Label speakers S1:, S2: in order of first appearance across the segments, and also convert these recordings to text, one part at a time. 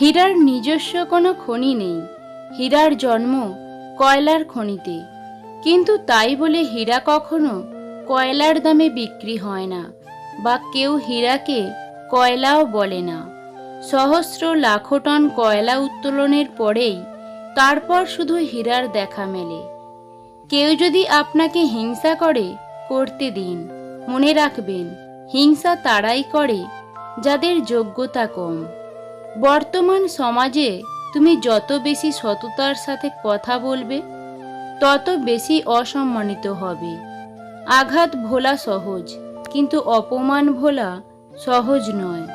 S1: হীরার নিজস্ব কোনো খনি নেই। হীরার জন্ম কয়লার খনিতে। কিন্তু তাই বলে হীরা কখনো কয়লার দামে বিক্রি হয় না বা কেউ হীরাকে কয়লাও বলে না। সহস্র লাখো টন কয়লা উত্তোলনের পরেই তারপর শুধু হীরার দেখা মেলে। কেউ যদি আপনাকে হিংসা করে, করতে দিন। মনে রাখবেন, হিংসা তারাই করে যাদের যোগ্যতা কম। বর্তমান সমাজে তুমি যত বেশি সততার সাথে কথা বলবে, তত বেশি অসম্মানিত হবে। আঘাত ভোলা সহজ, কিন্তু অপমান ভোলা সহজ নয়।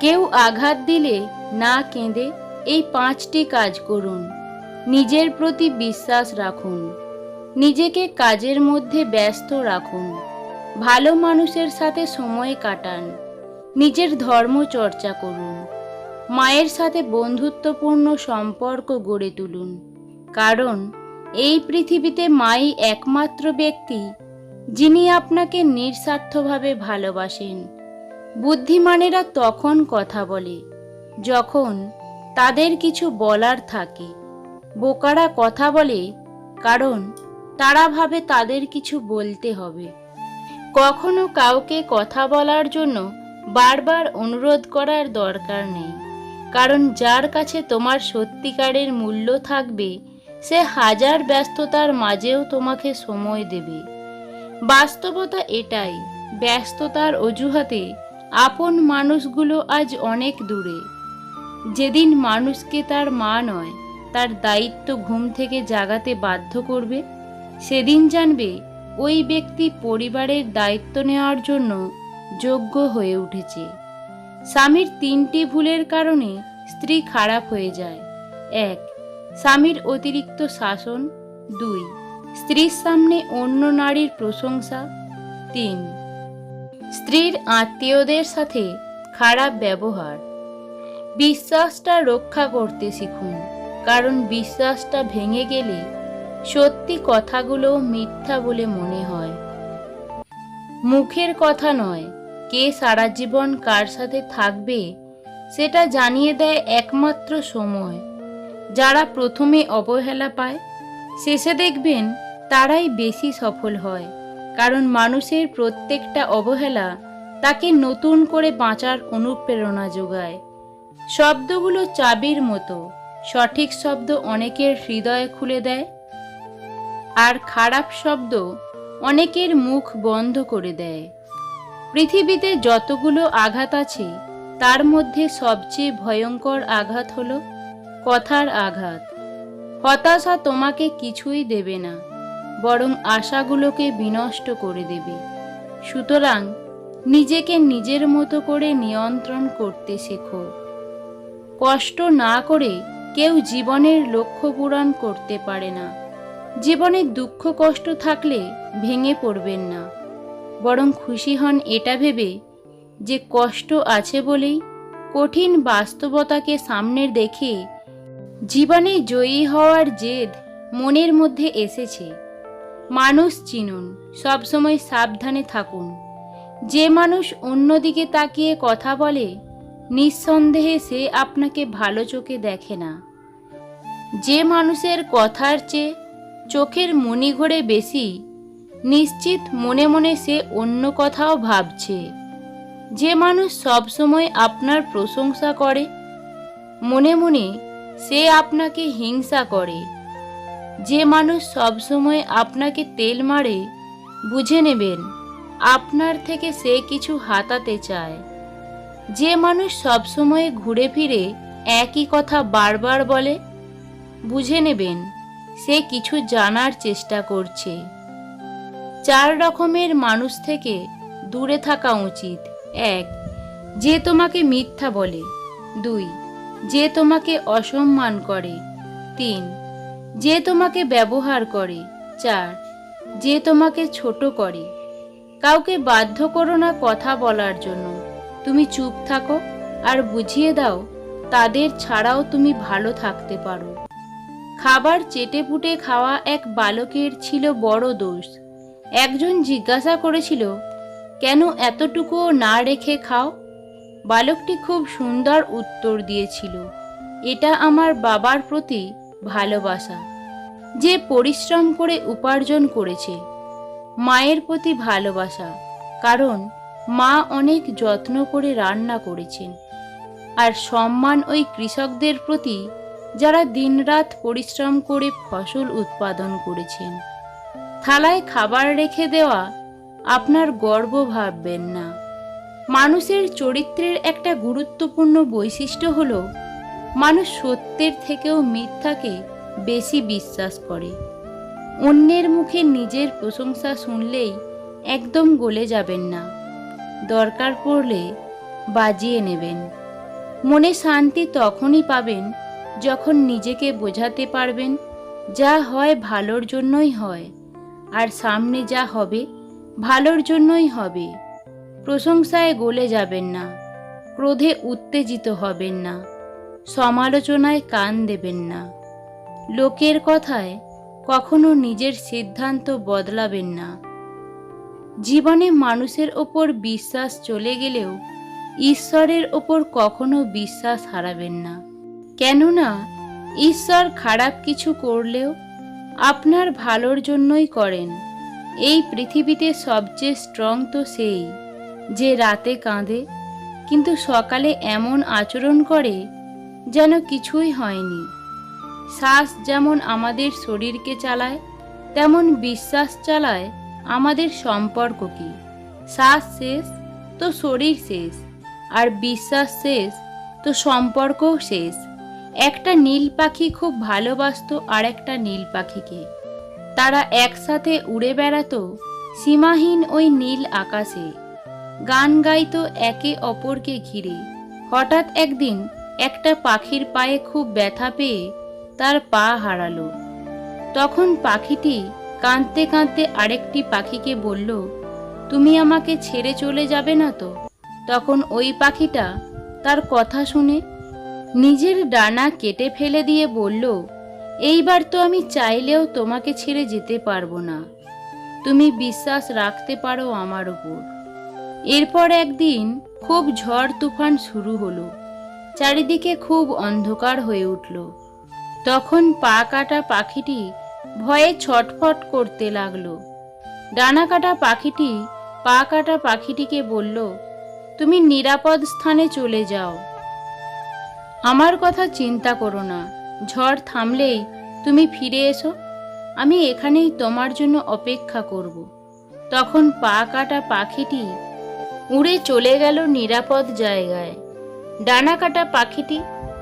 S1: কেউ আঘাত দিলে না কেঁদে এই পাঁচটি কাজ করুন। নিজের প্রতি বিশ্বাস রাখুন। নিজেকে কাজের মধ্যে ব্যস্ত রাখুন। ভালো মানুষের সাথে সময় কাটান। নিজের ধর্ম চর্চা করুন। মায়ের সাথে বন্ধুত্বপূর্ণ সম্পর্ক গড়ে তুলুন। কারণ, এই পৃথিবীতে মাই একমাত্র ব্যক্তি, যিনি আপনাকে নিঃস্বার্থভাবে ভালোবাসেন। বুদ্ধিমানেরা তখন কথা বলে, যখন তাদের কিছু বলার থাকে। বোকারা কথা বলে, কারণ তারা ভাবে তাদের কিছু বলতে হবে। কখনো কাউকে কথা বলার জন্য বারবার অনুরোধ করার দরকার নেই। কারণ যার কাছে তোমার সত্যিকারের মূল্য থাকবে, সে হাজার ব্যস্ততার মাঝেও তোমাকে সময় দেবে। বাস্তবতা এটাই, ব্যস্ততার অজুহাতে আপন মানুষগুলো আজ অনেক দূরে। যেদিন মানুষকে তার মা নয়, তার দায়িত্ব ঘুম থেকে জাগাতে বাধ্য করবে, সেদিন জানবে ওই ব্যক্তি পরিবারের দায়িত্ব নেওয়ার জন্য যোগ্য হয়ে উঠেছে। স্বামীর তিনটি ভুলের কারণে স্ত্রী খারাপ হয়ে যায়। এক, স্বামীর অতিরিক্ত শাসন। দুই, স্ত্রীর সামনে অন্য নারীর প্রশংসা। তিন, স্ত্রীর আত্মীয়দের সাথে খারাপ ব্যবহার। বিশ্বাসটা রক্ষা করতে শিখুন, কারণ বিশ্বাসটা ভেঙে গেলে সত্যি কথাগুলো মিথ্যা বলে মনে হয়। মুখের কথা নয় কে সারা জীবন কার সাথে থাকবে, সেটা জানিয়ে দেয় একমাত্র সময়। যারা প্রথমে অবহেলা পায়, শেষে দেখবেন তারাই বেশি সফল হয়। কারণ মানুষের প্রত্যেকটা অবহেলা তাকে নতুন করে বাঁচার অনুপ্রেরণা যোগায়। শব্দগুলো চাবির মতো, সঠিক শব্দ অনেকের হৃদয় খুলে দেয়, আর খারাপ শব্দ অনেকের মুখ বন্ধ করে দেয়। পৃথিবীতে যতগুলো আঘাত আছে, তার মধ্যে সবচেয়ে ভয়ঙ্কর আঘাত হল কথার আঘাত। হতাশা তোমাকে কিছুই দেবে না, বরং আশাগুলোকে বিনষ্ট করে দেবে। সুতরাং নিজেকে নিজের মতো করে নিয়ন্ত্রণ করতে শেখো। কষ্ট না করে কেউ জীবনের লক্ষ্য পূরণ করতে পারে না। জীবনে দুঃখ কষ্ট থাকলে ভেঙে পড়বেন না। বরং খুশি হন এটা ভেবে যে কষ্ট আছে বলেই কঠিন বাস্তবতাকে সামনে দেখে জীবনে জয়ী হওয়ার জেদ মনের মধ্যে এসেছে। মানুষ চিনুন, সবসময় সাবধানে থাকুন। যে মানুষ অন্যদিকে তাকিয়ে কথা বলে, নিঃসন্দেহে সে আপনাকে ভালো চোখে দেখে না। যে মানুষের কথার চেয়ে চোখের মনি ঘোরে বেশি নিশ্চিত মনে মনে সে অন্য কথাও ভাবছে। যে মানুষ সবসময় আপনার প্রশংসা করে, মনে মনে সে আপনাকে হিংসা করে। যে মানুষ সবসময় আপনাকে তেল মারে, বুঝে নেবেন, আপনার থেকে সে কিছু হাতাতে চায়। যে মানুষ সবসময় ঘুরে ফিরে একই কথা বারবার বলে, বুঝে নেবেন, সে কিছু জানার চেষ্টা করছে। চার রকমের মানুষ থেকে দূরে থাকা উচিত। এক, যে তোমাকে মিথ্যা বলে। দুই, যে তোমাকে অসম্মান করে। তিন, যে তোমাকে ব্যবহার করে। চার, যে তোমাকে ছোট করে। কাউকে বাধ্য করো না কথা বলার জন্য। তুমি চুপ থাকো আর বুঝিয়ে দাও, তাদের ছাড়াও তুমি ভালো থাকতে পারো। খাবার চেটে পুটে খাওয়া এক বালকের ছিল বড় দোষ। একজন জিজ্ঞাসা করেছিল, কেন এতটুকুও না রেখে খাও? বালকটি খুব সুন্দর উত্তর দিয়েছিল, এটা আমার বাবার প্রতি ভালোবাসা, যে পরিশ্রম করে উপার্জন করেছে, মায়ের প্রতি ভালোবাসা, কারণ মা অনেক যত্ন করে রান্না করেছেন, আর সম্মান ওই কৃষকদের প্রতি যারা দিনরাত পরিশ্রম করে ফসল উৎপাদন করেছেন। থালায় খাবার রেখে দেওয়া আপনার গর্ব ভাববেন না। মানুষের চরিত্রের একটা গুরুত্বপূর্ণ বৈশিষ্ট্য হল, মানুষ সত্যের থেকেও মিথ্যাকে বেশি বিশ্বাস করে। অন্যের মুখে নিজের প্রশংসা শুনলেই একদম গলে যাবেন না। দরকার পড়লে বাজিয়ে নেবেন। মনে শান্তি তখনই পাবেন যখন নিজেকে বোঝাতে পারবেন যা হয় ভালোর জন্যই হয়। আর সামনে যা হবে, ভালোর জন্যই হবে। প্রশংসায় গলে যাবেন না, ক্রোধে উত্তেজিত হবেন না, সমালোচনায় কান দেবেন না। লোকের কথায় কখনো নিজের সিদ্ধান্ত বদলাবেন না। জীবনে মানুষের ওপর বিশ্বাস চলে গেলেও ঈশ্বরের ওপর কখনো বিশ্বাস হারাবেন না। কেননা, ঈশ্বর খারাপ কিছু করলেও আপনার ভালোর জন্যই করেন। এই পৃথিবীতে সবচেয়ে স্ট্রং তো সেই, যে রাতে কাঁদে, কিন্তু সকালে এমন আচরণ করে যেন কিছুই হয়নি। শ্বাস যেমন আমাদের শরীরকে চালায়, তেমন বিশ্বাস চালায় আমাদের সম্পর্ককে। শ্বাস শেষ তো শরীর শেষ, আর বিশ্বাস শেষ তো সম্পর্কও শেষ। একটা নীল পাখি খুব ভালোবাসতো আর একটা নীল পাখিকে। তারা একসাথে উড়ে বেড়াতো সীমাহীন ওই নীল আকাশে। গান গাইতো একে অপরকে ঘিরে। হঠাৎ একদিন একটা পাখির পায়ে খুব ব্যথা পেয়ে তার পা হারালো। তখন পাখিটি কাঁদতে কাঁদতে আরেকটি পাখিকে বলল, তুমি আমাকে ছেড়ে চলে যাবে না তো? তখন ওই পাখিটা তার কথা শুনে নিজের ডানা কেটে ফেলে দিয়ে বলল, এইবার তো আমি চাইলেও তোমাকে ছেড়ে যেতে পারব না। তুমি বিশ্বাস রাখতে পারো আমার উপর। এরপর একদিন খুব ঝড় তুফান শুরু হলো। চারিদিকে খুব অন্ধকার হয়ে উঠল। তখন পা কাটা পাখিটি ভয়ে ছটফট করতে লাগল। ডানা কাটা পাখিটি পা কাটা পাখিটিকে বলল, তুমি নিরাপদ স্থানে চলে যাও। আমার কথা চিন্তা করো না। ঝড় থামলেই তুমি ফিরে এসো। আমি এখানেই তোমার জন্য অপেক্ষা করব। তখন পা কাটা পাখিটি উড়ে চলে গেল নিরাপদ জায়গায়। ডানা কাটা পাখিটি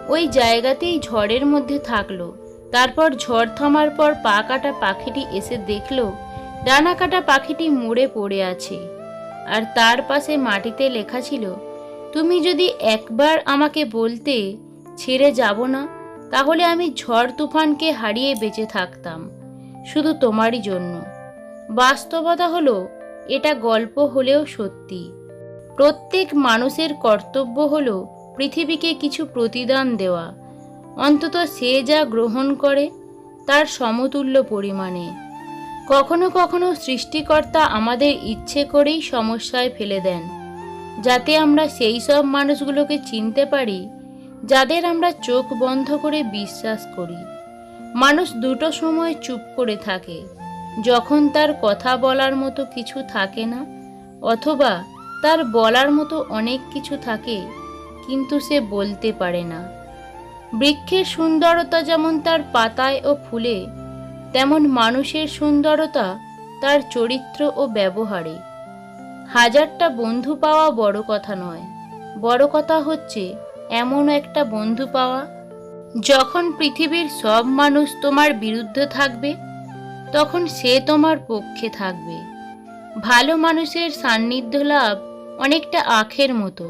S1: ওই জায়গাতেই ঝড়ের মধ্যে থাকল। তারপর ঝড় থামার পর পা কাটা পাখিটি এসে দেখল, ডানা কাটা পাখিটি মুড়ে পড়ে আছে। আর তার পাশে মাটিতে লেখা ছিল, তুমি যদি একবার আমাকে বলতে ছেড়ে যাব না, তাহলে আমি ঝড় তুফানকে হারিয়ে বেঁচে থাকতাম, শুধু তোমারই জন্য। বাস্তবতা হলো, এটা গল্প হলেও সত্যি। প্রত্যেক মানুষের কর্তব্য হল পৃথিবীকে কিছু প্রতিদান দেওয়া। অন্তত সে যা গ্রহণ করে, তার সমতুল্য পরিমাণে। কখনো কখনো সৃষ্টিকর্তা আমাদের ইচ্ছে করেই সমস্যায় ফেলে দেন, যাতে আমরা সেই সব মানুষগুলোকে চিনতে পারি যাদের আমরা চোখ বন্ধ করে বিশ্বাস করি। মানুষ দুটো সময় চুপ করে থাকে। যখন তার কথা বলার মতো কিছু থাকে না, অথবা তার বলার মতো অনেক কিছু থাকে, কিন্তু সে বলতে পারে না। বৃক্ষের সুন্দরতা যেমন তার পাতায় ও ফুলে, তেমন মানুষের সুন্দরতা তার চরিত্র ও ব্যবহারে। হাজারটা বন্ধু পাওয়া বড় কথা নয়। বড় কথা হচ্ছে এমন একটা বন্ধু পাওয়া। যখন পৃথিবীর সব মানুষ তোমার বিরুদ্ধে থাকবে, তখন সে তোমার পক্ষে থাকবে। ভালো মানুষের সান্নিধ্য লাভ অনেকটা আখের মতো।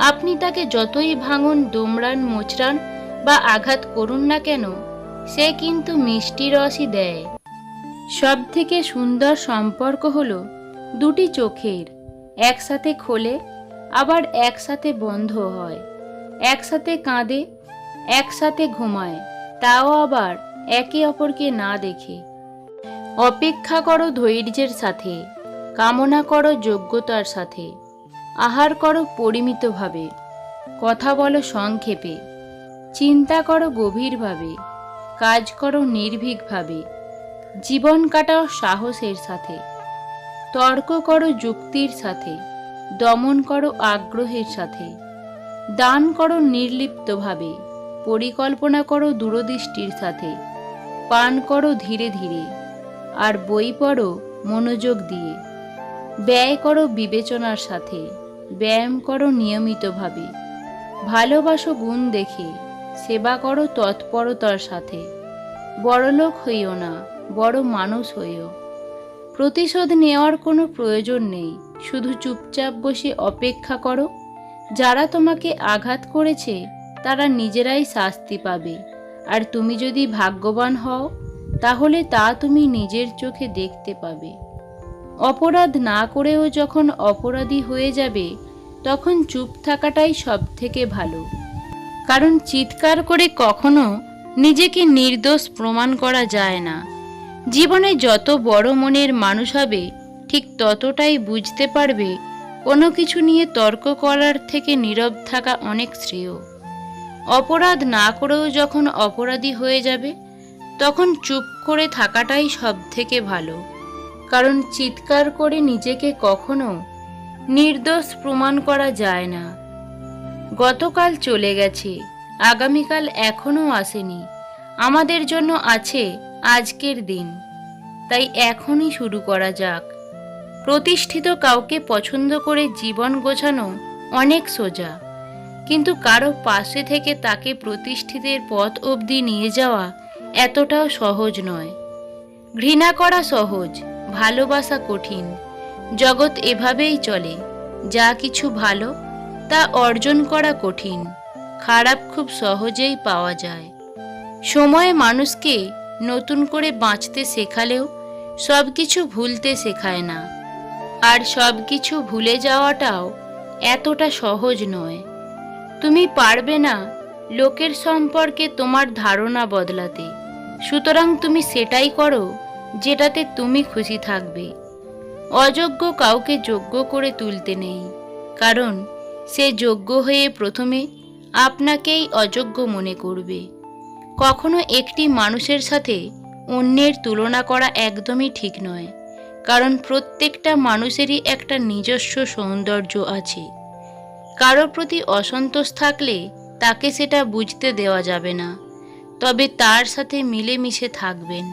S1: আপনি তাকে যতই ভাঙুন, দোমড়ান, মোচড়ান বা আঘাত করুন না কেন, সে কিন্তু মিষ্টি রসই দেয়। সব থেকে সুন্দর সম্পর্ক হলো দুটি চোখের, একসাথে খোলে, আবার একসাথে বন্ধ হয়। একসাথে কাঁদে, একসাথে ঘুমায়, তাও আবার একে অপরকে না দেখে। অপেক্ষা করো ধৈর্যের সাথে, কামনা করো যোগ্যতার সাথে, আহার করো পরিমিতভাবে, কথা বলো সংক্ষেপে, চিন্তা করো গভীরভাবে, কাজ করো নির্ভীকভাবে, জীবন কাটাও সাহসের সাথে, তর্ক করো যুক্তির সাথে, দমন করো আগ্রহের সাথে। দান করো নির্লিপ্তভাবে, পরিকল্পনা করো দূরদৃষ্টির সাথে, পান করো ধীরে ধীরে, আর বই পড়ো মনোযোগ দিয়ে। ব্যয় করো বিবেচনার সাথে, ব্যায়াম করো নিয়মিতভাবে, ভালোবাসো গুণ দেখে, সেবা করো তৎপরতার সাথে। বড়লোক হইও না, বড় মানুষ হইও। প্রতিশোধ নেওয়ার কোনো প্রয়োজন নেই, শুধু চুপচাপ বসে অপেক্ষা করো। যারা তোমাকে আঘাত করেছে, তারা নিজেরাই শাস্তি পাবে। আর তুমি যদি ভাগ্যবান হও, তাহলে তা তুমি নিজের চোখে দেখতে পাবে। অপরাধ না করেও যখন অপরাধী হয়ে যাবে, তখন চুপ থাকাটাই সব থেকে ভালো। কারণ চিৎকার করে কখনো নিজেকে নির্দোষ প্রমাণ করা যায় না। জীবনে যত বড় মনের মানুষ হবে, ঠিক ততটাই বুঝতে পারবে কোনো কিছু নিয়ে তর্ক করার থেকে নীরব থাকা অনেক শ্রেয়। অপরাধ না করেও যখন অপরাধী হয়ে যাবে, তখন চুপ করে থাকাটাই সব থেকে ভালো। কারণ চিৎকার করে নিজেকে কখনো নির্দোষ প্রমাণ করা যায় না। গতকাল চলে গেছে, আগামীকাল এখনও আসেনি। আমাদের জন্য আছে আজকের দিন। তাই এখনই শুরু করা যাক। প্রতিষ্ঠিত কাউকে পছন্দ করে জীবন গোছানো অনেক সোজা। কিন্তু কারও পাশে থেকে তাকে প্রতিষ্ঠিতের পথ অবধি নিয়ে যাওয়া এতটাও সহজ নয়। ঘৃণা করা সহজ, ভালোবাসা কঠিন। জগৎ এভাবেই চলে, যা কিছু ভালো, তা অর্জন করা কঠিন। খারাপ খুব সহজেই পাওয়া যায়। সময় মানুষকে নতুন করে বাঁচতে শেখালেও সব কিছু ভুলতে শেখায় না। আর সব কিছু ভুলে যাওয়াটাও এতটা সহজ নয়। তুমি পারবে না লোকের সম্পর্কে তোমার ধারণা বদলাতে। সুতরাং তুমি সেটাই করো যেটাতে তুমি খুশি থাকবে। অযোগ্য কাউকে যোগ্য করে তুলতে নেই, কারণ সে যোগ্য হয়ে প্রথমে আপনাকেই অযোগ্য মনে করবে। কখনো একটি মানুষের সাথে অন্যের তুলনা করা একদমই ঠিক নয়। কারণ প্রত্যেকটা মানুষেরই একটা নিজস্ব সৌন্দর্য আছে। কারও প্রতি অসন্তোষ থাকলে তাকে সেটা বুঝতে দেওয়া যাবে না, তবে তার সাথে মিলেমিশে থাকবেন।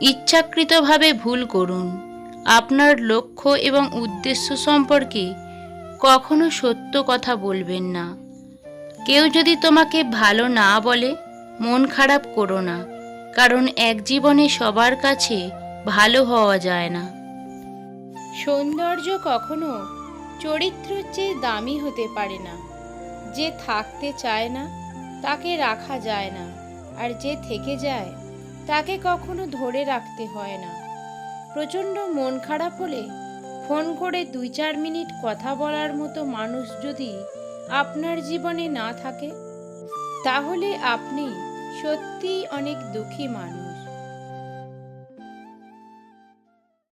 S1: ইচ্ছাকৃতভাবে ভুল করুন। আপনার লক্ষ্য এবং উদ্দেশ্য সম্পর্কে কখনো সত্য কথা বলবেন না। কেউ যদি তোমাকে ভালো না বলে, মন খারাপ করো না, কারণ এক জীবনে সবার কাছে ভালো হওয়া যায় না। সৌন্দর্য কখনো চরিত্রের চেয়ে দামি হতে পারে না। যে থাকতে চায় না, তাকে রাখা যায় না। আর যে থেকে যায়, তাকে কখনো ধরে রাখতে হয় না। প্রচণ্ড মন খারাপ হলে ফোন করে দুই চার মিনিট কথা বলার মতো মানুষ যদি আপনার জীবনে না থাকে, তাহলে আপনি সত্যিই অনেক দুঃখী মানুষ।